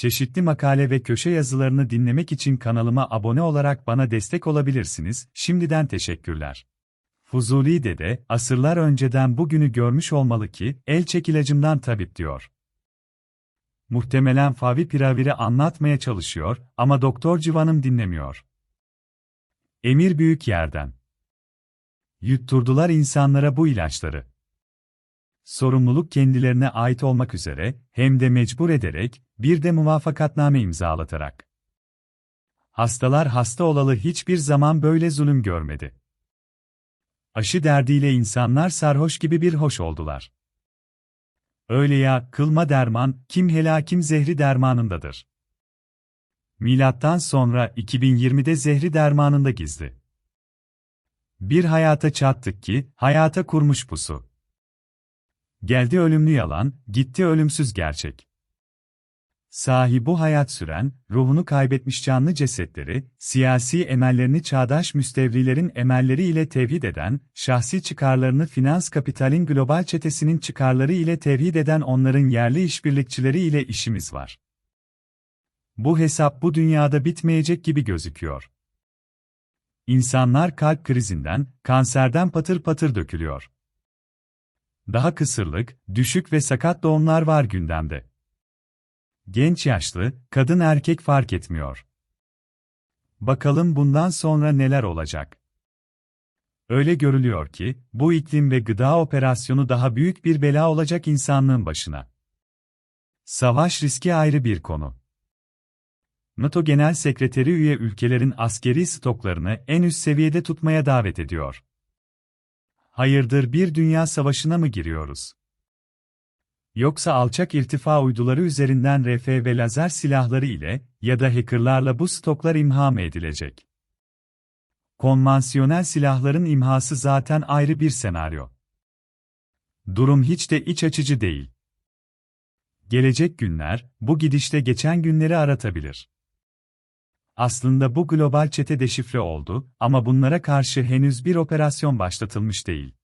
Çeşitli makale ve köşe yazılarını dinlemek için kanalıma abone olarak bana destek olabilirsiniz. Şimdiden teşekkürler. Fuzuli Dede, asırlar önceden bugünü görmüş olmalı ki, el çekilacımdan tabip diyor. Muhtemelen Favi Piravir'i anlatmaya çalışıyor ama Doktor Civan'ım dinlemiyor. Emir büyük yerden. Yutturdular insanlara bu ilaçları. Sorumluluk kendilerine ait olmak üzere, hem de mecbur ederek, bir de muvafakatname imzalatarak. Hastalar hasta olalı hiçbir zaman böyle zulüm görmedi. Aşı derdiyle insanlar sarhoş gibi bir hoş oldular. Öyle ya, kılma derman, kim helakim zehri dermanındadır. Milattan sonra 2020'de zehri dermanında gizli. Bir hayata çattık ki, hayata kurmuş pusu. Geldi ölümlü yalan, gitti ölümsüz gerçek. Sahi bu hayat süren, ruhunu kaybetmiş canlı cesetleri, siyasi emellerini çağdaş müstevrilerin emelleri ile tevhid eden, şahsi çıkarlarını finans kapitalin global çetesinin çıkarları ile tevhid eden onların yerli işbirlikçileri ile işimiz var. Bu hesap bu dünyada bitmeyecek gibi gözüküyor. İnsanlar kalp krizinden, kanserden patır patır dökülüyor. Daha kısırlık, düşük ve sakat doğumlar var gündemde. Genç yaşlı, kadın erkek fark etmiyor. Bakalım bundan sonra neler olacak? Öyle görülüyor ki, bu iklim ve gıda operasyonu daha büyük bir bela olacak insanlığın başına. Savaş riski ayrı bir konu. NATO Genel Sekreteri üye ülkelerin askeri stoklarını en üst seviyede tutmaya davet ediyor. Hayırdır bir dünya savaşına mı giriyoruz? Yoksa alçak irtifa uyduları üzerinden RF ve lazer silahları ile ya da hackerlarla bu stoklar imha mı edilecek? Konvansiyonel silahların imhası zaten ayrı bir senaryo. Durum hiç de iç açıcı değil. Gelecek günler, bu gidişte geçen günleri aratabilir. Aslında bu global çete deşifre oldu ama bunlara karşı henüz bir operasyon başlatılmış değil.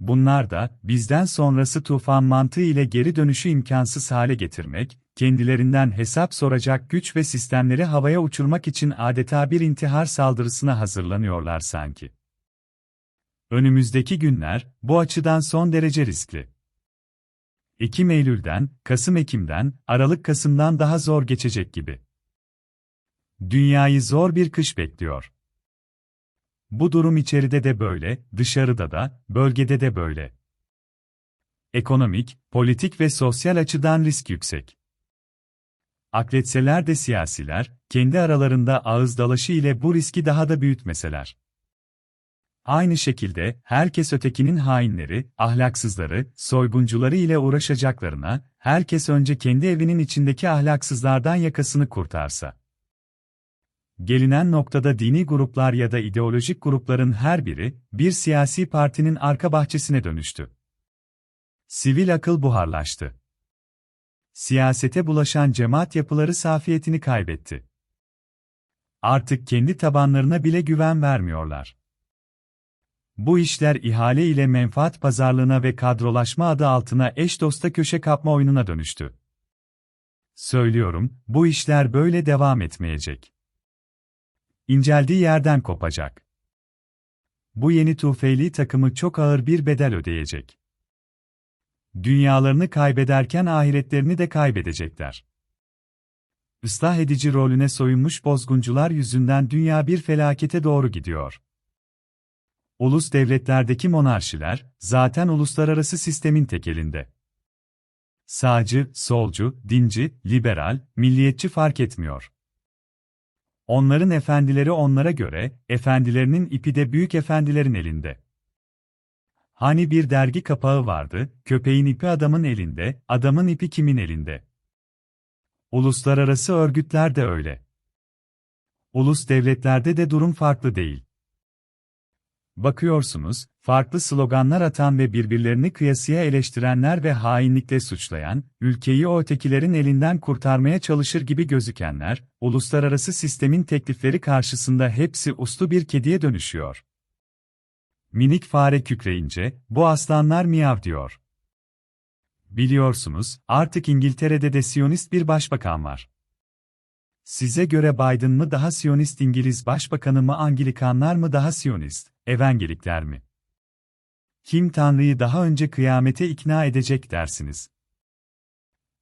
Bunlar da, bizden sonrası tufan mantığı ile geri dönüşü imkansız hale getirmek, kendilerinden hesap soracak güç ve sistemleri havaya uçurmak için adeta bir intihar saldırısına hazırlanıyorlar sanki. Önümüzdeki günler, bu açıdan son derece riskli. Ekim Eylül'den, Kasım-Ekim'den, Aralık-Kasım'dan daha zor geçecek gibi. Dünyayı zor bir kış bekliyor. Bu durum içeride de böyle, dışarıda da, bölgede de böyle. Ekonomik, politik ve sosyal açıdan risk yüksek. Akletseler de siyasiler, kendi aralarında ağız dalaşı ile bu riski daha da büyütmeseler. Aynı şekilde, herkes ötekinin hainleri, ahlaksızları, soyguncuları ile uğraşacaklarına, herkes önce kendi evinin içindeki ahlaksızlardan yakasını kurtarsa. Gelinen noktada dini gruplar ya da ideolojik grupların her biri, bir siyasi partinin arka bahçesine dönüştü. Sivil akıl buharlaştı. Siyasete bulaşan cemaat yapıları safiyetini kaybetti. Artık kendi tabanlarına bile güven vermiyorlar. Bu işler ihale ile menfaat pazarlığına ve kadrolaşma adı altına eş dosta köşe kapma oyununa dönüştü. Söylüyorum, bu işler böyle devam etmeyecek inceldiği yerden kopacak. Bu yeni Tufeyli takımı çok ağır bir bedel ödeyecek. Dünyalarını kaybederken ahiretlerini de kaybedecekler. Islah edici rolüne soyunmuş bozguncular yüzünden dünya bir felakete doğru gidiyor. Ulus devletlerdeki monarşiler, zaten uluslararası sistemin tekelinde. Sağcı, solcu, dinci, liberal, milliyetçi fark etmiyor. Onların efendileri onlara göre, efendilerinin ipi de büyük efendilerin elinde. Hani bir dergi kapağı vardı, köpeğin ipi adamın elinde, adamın ipi kimin elinde? Uluslararası örgütler de öyle. Ulus devletlerde de durum farklı değil. Bakıyorsunuz, farklı sloganlar atan ve birbirlerini kıyasıya eleştirenler ve hainlikle suçlayan, ülkeyi o ötekilerin elinden kurtarmaya çalışır gibi gözükenler, uluslararası sistemin teklifleri karşısında hepsi uslu bir kediye dönüşüyor. Minik fare kükreyince, bu aslanlar miyav diyor. Biliyorsunuz, artık İngiltere'de de Siyonist bir başbakan var. Size göre Biden mı daha Siyonist İngiliz Başbakanı mı Anglikanlar mı daha Siyonist, Evangelikler mi? Kim Tanrı'yı daha önce kıyamete ikna edecek dersiniz?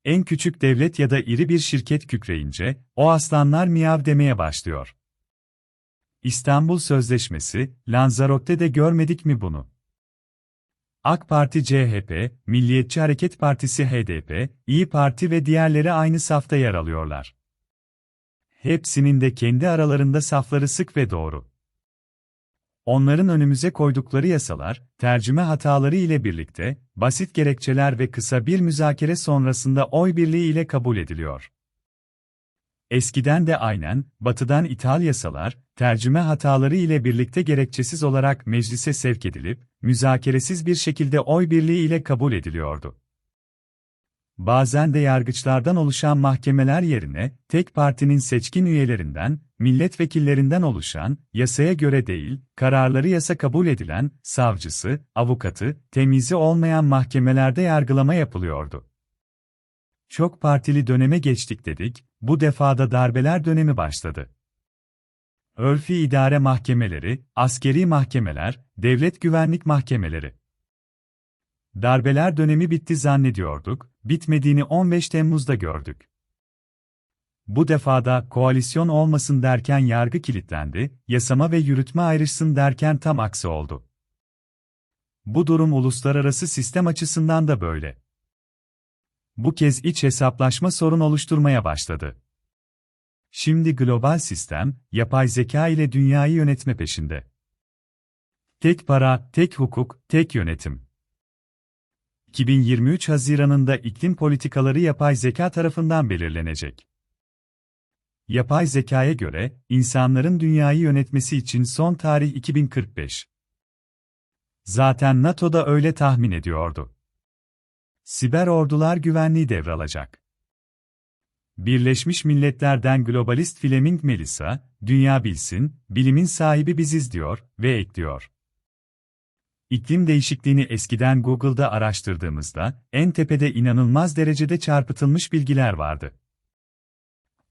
En küçük devlet ya da iri bir şirket kükreyince, o aslanlar miyav demeye başlıyor. İstanbul Sözleşmesi, Lanzarotte'de görmedik mi bunu? AK Parti CHP, Milliyetçi Hareket Partisi HDP, İyi Parti ve diğerleri aynı safta yer alıyorlar. Hepsinin de kendi aralarında safları sık ve doğru. Onların önümüze koydukları yasalar, tercüme hataları ile birlikte, basit gerekçeler ve kısa bir müzakere sonrasında oy birliği ile kabul ediliyor. Eskiden de aynen, batıdan ithal yasalar, tercüme hataları ile birlikte gerekçesiz olarak meclise sevk edilip, müzakeresiz bir şekilde oy birliği ile kabul ediliyordu. Bazen de yargıçlardan oluşan mahkemeler yerine, tek partinin seçkin üyelerinden, milletvekillerinden oluşan, yasaya göre değil, kararları yasa kabul edilen, savcısı, avukatı, temizi olmayan mahkemelerde yargılama yapılıyordu. Çok partili döneme geçtik dedik, bu defada darbeler dönemi başladı. Örfi idare mahkemeleri, askeri mahkemeler, devlet güvenlik mahkemeleri. Darbeler dönemi bitti zannediyorduk, bitmediğini 15 Temmuz'da gördük. Bu defada koalisyon olmasın derken yargı kilitlendi, yasama ve yürütme ayrışsın derken tam aksi oldu. Bu durum uluslararası sistem açısından da böyle. Bu kez iç hesaplaşma sorun oluşturmaya başladı. Şimdi global sistem, yapay zeka ile dünyayı yönetme peşinde. Tek para, tek hukuk, tek yönetim. 2023 Haziranında iklim politikaları yapay zeka tarafından belirlenecek. Yapay zekaya göre, insanların dünyayı yönetmesi için son tarih 2045. Zaten NATO da öyle tahmin ediyordu. Siber ordular güvenliği devralacak. Birleşmiş Milletler'den globalist Fleming Melissa, dünya bilsin, bilimin sahibi biziz diyor ve ekliyor. İklim değişikliğini eskiden Google'da araştırdığımızda, en tepede inanılmaz derecede çarpıtılmış bilgiler vardı.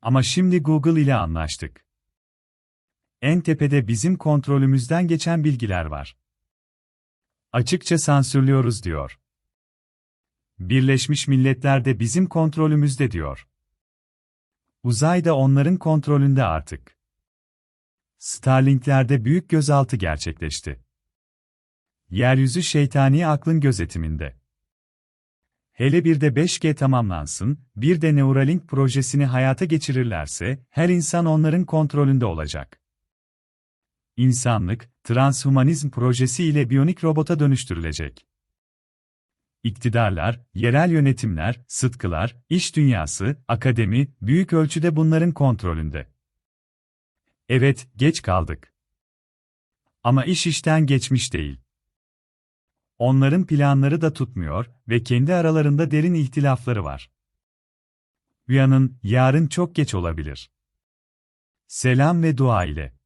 Ama şimdi Google ile anlaştık. En tepede bizim kontrolümüzden geçen bilgiler var. Açıkça sansürlüyoruz diyor. Birleşmiş Milletler de bizim kontrolümüzde diyor. Uzay da onların kontrolünde artık. Starlink'lerde büyük gözaltı gerçekleşti. Yeryüzü şeytani aklın gözetiminde. Hele bir de 5G tamamlansın, bir de Neuralink projesini hayata geçirirlerse, her insan onların kontrolünde olacak. İnsanlık, transhumanizm projesi ile biyonik robota dönüştürülecek. İktidarlar, yerel yönetimler, sıtkılar, iş dünyası, akademi, büyük ölçüde bunların kontrolünde. Evet, geç kaldık. Ama iş işten geçmiş değil. Onların planları da tutmuyor ve kendi aralarında derin ihtilafları var. Uyanın, yarın çok geç olabilir. Selam ve dua ile.